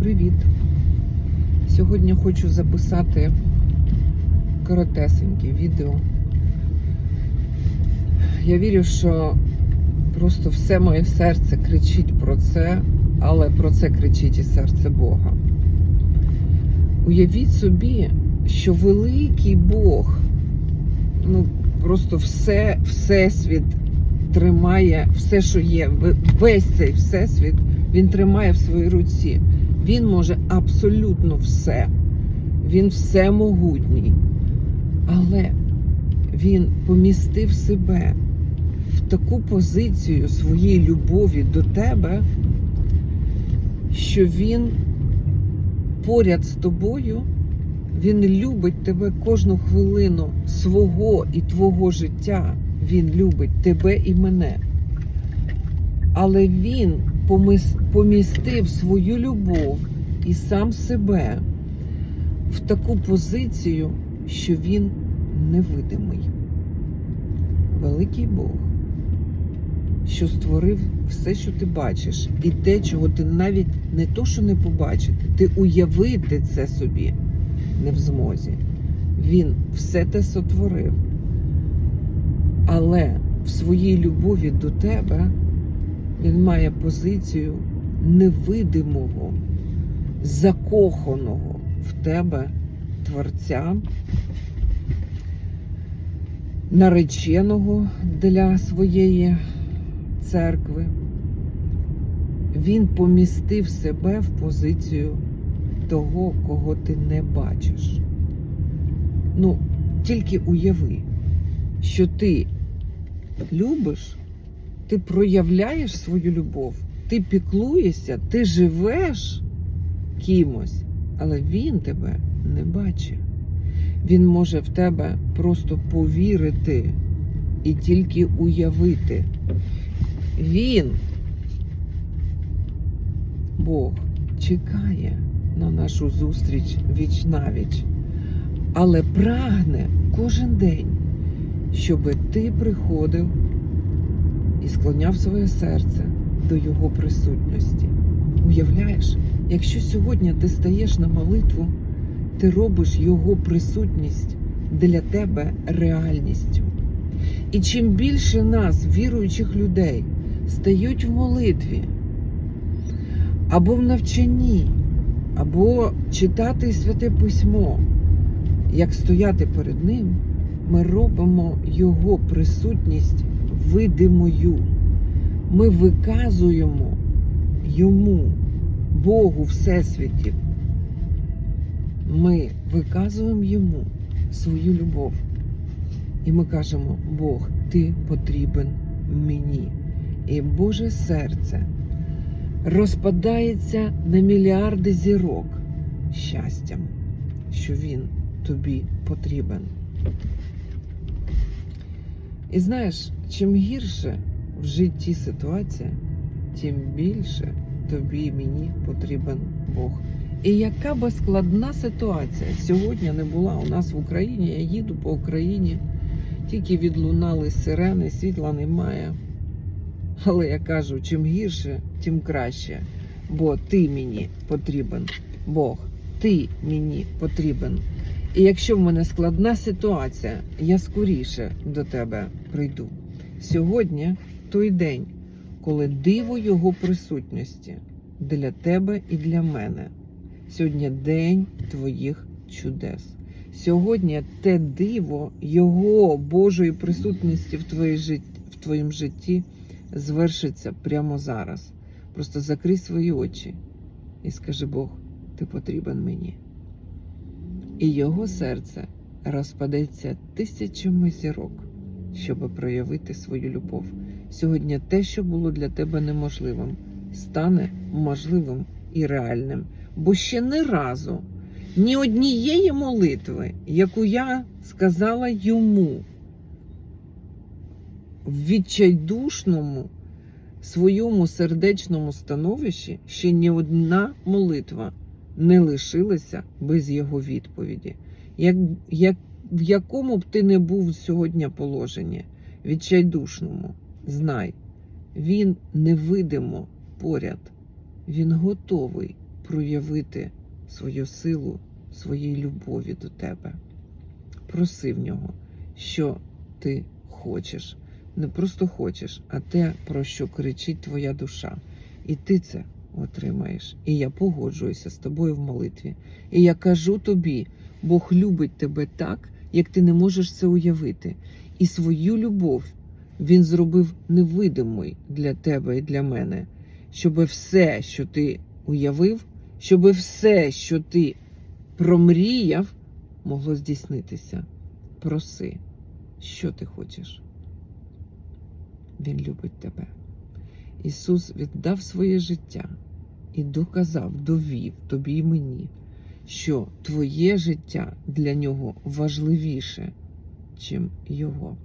Привіт! Сьогодні хочу записати коротесеньке відео. Я вірю, що просто все моє серце кричить про це, але про це кричить і серце Бога. Уявіть собі, що великий Бог, ну просто все, всесвіт тримає, все, що є, весь цей всесвіт, він тримає в своїй руці. Він може абсолютно все. Він всемогутній. Але він помістив себе в таку позицію своєї любові до тебе, що він поряд з тобою, він любить тебе кожну хвилину свого і твого життя. Він любить тебе і мене. Але він помістив свою любов і сам себе в таку позицію, що він невидимий. Великий Бог, що створив все, що ти бачиш, і те, чого ти навіть не то, що не побачити, ти уявити це собі не в змозі. Він все те сотворив. Але в своїй любові до тебе він має позицію невидимого, закоханого в тебе творця, нареченого для своєї церкви. Він помістив себе в позицію того, кого ти не бачиш. Ну, тільки уяви, що ти любиш, ти проявляєш свою любов, ти піклуєшся, ти живеш кимось, але він тебе не бачить. Він може в тебе просто повірити і тільки уявити. Він, Бог, чекає на нашу зустріч віч навіч, але прагне кожен день, щоб ти приходив і склоняв своє серце до Його присутності. Уявляєш, якщо сьогодні ти стаєш на молитву, ти робиш Його присутність для тебе реальністю. І чим більше нас, віруючих людей, стають в молитві, або в навчанні, або читати святе письмо, як стояти перед ним, ми робимо Його присутність видимою. Ми виказуємо йому, Богу Всесвіті. Ми виказуємо йому свою любов. І ми кажемо, Бог, ти потрібен мені. І Боже серце розпадається на мільярди зірок щастям, що Він тобі потрібен. І знаєш, чим гірше в житті ситуація, тим більше тобі і мені потрібен Бог. І яка би складна ситуація сьогодні не була у нас в Україні, я їду по Україні, тільки відлунали сирени, світла немає. Але я кажу, чим гірше, тим краще. Бо ти мені потрібен, Бог, ти мені потрібен. І якщо в мене складна ситуація, я скоріше до тебе прийду. Сьогодні той день, коли диво Його присутності для тебе і для мене. Сьогодні день твоїх чудес. Сьогодні те диво Його Божої присутності в, твоїй житті, в твоєму житті звершиться прямо зараз. Просто закрий свої очі і скажи Бог, ти потрібен мені. І його серце розпадеться тисячами зірок, щоб проявити свою любов. Сьогодні те, що було для тебе неможливим, стане можливим і реальним. Бо ще не разу ні однієї молитви, яку я сказала йому в відчайдушному своєму сердечному становищі, ще ні одна молитва не лишилася без його відповіді. Як, як, в якому б ти не був сьогодні положенні, відчайдушному, знай, він невидимо поряд, він готовий проявити свою силу, своєї любові до тебе. Проси в нього, що ти хочеш. Не просто хочеш, а те, про що кричить твоя душа. І ти це отримаєш. І я погоджуюся з тобою в молитві. І я кажу тобі, Бог любить тебе так, як ти не можеш це уявити. І свою любов він зробив невидимою для тебе і для мене, щоб все, що ти уявив, щоб все, що ти промріяв, могло здійснитися. Проси, що ти хочеш. Він любить тебе. Ісус віддав своє життя і доказав, довів тобі і мені, що твоє життя для нього важливіше, чим Його.